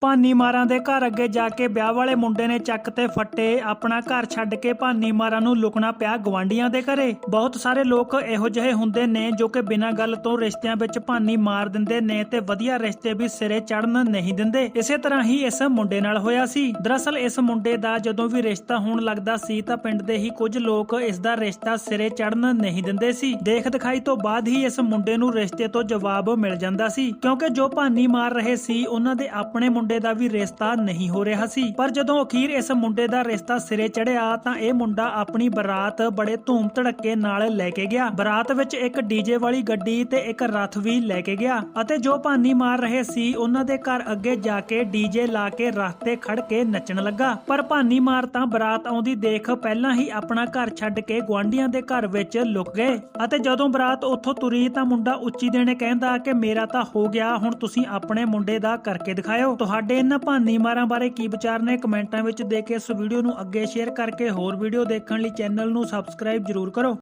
ਭਾਨੀ ਮਾਰਾਂ ਦੇ ਘਰ ਅੱਗੇ ਜਾ ਕੇ ਵਿਆਹ ਵਾਲੇ ਮੁੰਡੇ ਨੇ ਚੱਕ ਤੇ ਫੱਟੇ। ਆਪਣਾ ਘਰ ਛੱਡ ਕੇ ਭਾਨੀ ਮਾਰਾਂ ਨੂੰ ਲੁਕਣਾ ਪਿਆ ਗਵਾਂਡੀਆਂ ਦੇ ਘਰੇ। ਬਹੁਤ ਸਾਰੇ ਲੋਕ ਇਹੋ ਜਿਹੇ ਹੁੰਦੇ ਨੇ ਜੋ ਕਿ ਬਿਨਾਂ ਗੱਲ ਤੋਂ ਰਿਸ਼ਤਿਆਂ ਵਿੱਚ ਭਾਨੀ ਮਾਰ ਦਿੰਦੇ ਨੇ ਤੇ ਵਧੀਆ ਰਿਸ਼ਤੇ ਵੀ ਸਿਰੇ ਚੜਨ ਨਹੀਂ ਦਿੰਦੇ। ਇਸੇ ਤਰ੍ਹਾਂ ਹੀ ਇਸ ਮੁੰਡੇ ਨਾਲ ਹੋਇਆ ਸੀ। ਦਰਅਸਲ ਇਸ ਮੁੰਡੇ ਦਾ ਜਦੋਂ ਵੀ ਰਿਸ਼ਤਾ ਹੋਣ ਲੱਗਦਾ ਸੀ ਤਾਂ ਪਿੰਡ ਦੇ ਹੀ ਕੁਝ ਲੋਕ ਇਸ ਦਾ ਰਿਸ਼ਤਾ ਸਿਰੇ ਚੜਨ ਨਹੀਂ ਦਿੰਦੇ ਸੀ। ਦੇਖ ਦਿਖਾਈ ਤੋਂ ਬਾਅਦ ਹੀ ਇਸ ਮੁੰਡੇ ਨੂੰ ਰਿਸ਼ਤੇ ਤੋਂ ਜਵਾਬ ਮਿਲ ਜਾਂਦਾ ਸੀ। ਕਿਉਂਕਿ ਜੋ ਭਾਨੀ ਮਾਰ ਰਹੇ ਸੀ, ਉਹਨਾਂ ਦੇ ਆਪਣੇ ਮੁੰਡੇ ਦਾ ਵੀ ਰਿਸ਼ਤਾ ਨਹੀਂ ਹੋ ਰਿਹਾ ਸੀ। ਪਰ ਜਦੋਂ ਅਖੀਰ ਇਸ ਮੁੰਡੇ ਦਾ ਰਿਸ਼ਤਾ ਸਿਰੇ ਚੜਿਆ ਤਾਂ ਇਹ ਮੁੰਡਾ ਆਪਣੀ ਬਰਾਤ ਬੜੇ ਧੂਮ ਧੜੱਕੇ ਨਾਲ ਲੈ ਕੇ ਗਿਆ। ਬਰਾਤ ਵਿੱਚ ਇੱਕ ਡੀਜੇ ਵਾਲੀ ਗੱਡੀ ਤੇ ਇੱਕ ਰੱਥ ਵੀ ਲੈ ਕੇ ਗਿਆ ਅਤੇ ਜੋ ਭਾਨੀ ਮਾਰ ਰਹੇ ਸੀ, ਉਹਨਾਂ ਦੇ ਘਰ ਅੱਗੇ ਜਾ ਕੇ ਡੀਜੇ ਲਾ ਕੇ ਰਥ ਤੇ ਖੜ ਕੇ ਨੱਚਣ ਲੱਗਾ। ਪਰ ਭਾਨੀ ਮਾਰ ਤਾਂ ਬਰਾਤ ਆਉਂਦੀ ਦੇਖ ਪਹਿਲਾਂ ਹੀ ਆਪਣਾ ਘਰ ਛੱਡ ਕੇ ਗੁਆਂਢੀਆਂ ਦੇ ਘਰ ਵਿੱਚ ਲੁਕ ਗਏ ਅਤੇ ਜਦੋਂ ਬਰਾਤ ਉੱਥੋਂ ਤੁਰੀ ਤਾਂ ਮੁੰਡਾ ਉੱਚੀ ਦੇਣੇ ਕਹਿੰਦਾ ਕਿ, ਮੇਰਾ ਤਾਂ ਹੋ ਗਿਆ, ਹੁਣ ਤੁਸੀਂ ਆਪਣੇ ਮੁੰਡੇ ਦਾ ਕਰਕੇ ਦਿਖਾਇਓ। ਤੁਹਾਡੇ ਇਹਨਾਂ ਭਾਨੀ ਮਾਰਾਂ ਬਾਰੇ ਕੀ ਵਿਚਾਰ ਨੇ ਕਮੈਂਟਾਂ ਵਿੱਚ ਦੇ ਕੇ ਇਸ ਵੀਡੀਓ ਨੂੰ ਅੱਗੇ ਸ਼ੇਅਰ ਕਰਕੇ ਹੋਰ ਵੀਡੀਓ ਦੇਖਣ ਲਈ ਚੈਨਲ ਨੂੰ ਸਬਸਕ੍ਰਾਈਬ ਜਰੂਰ ਕਰੋ।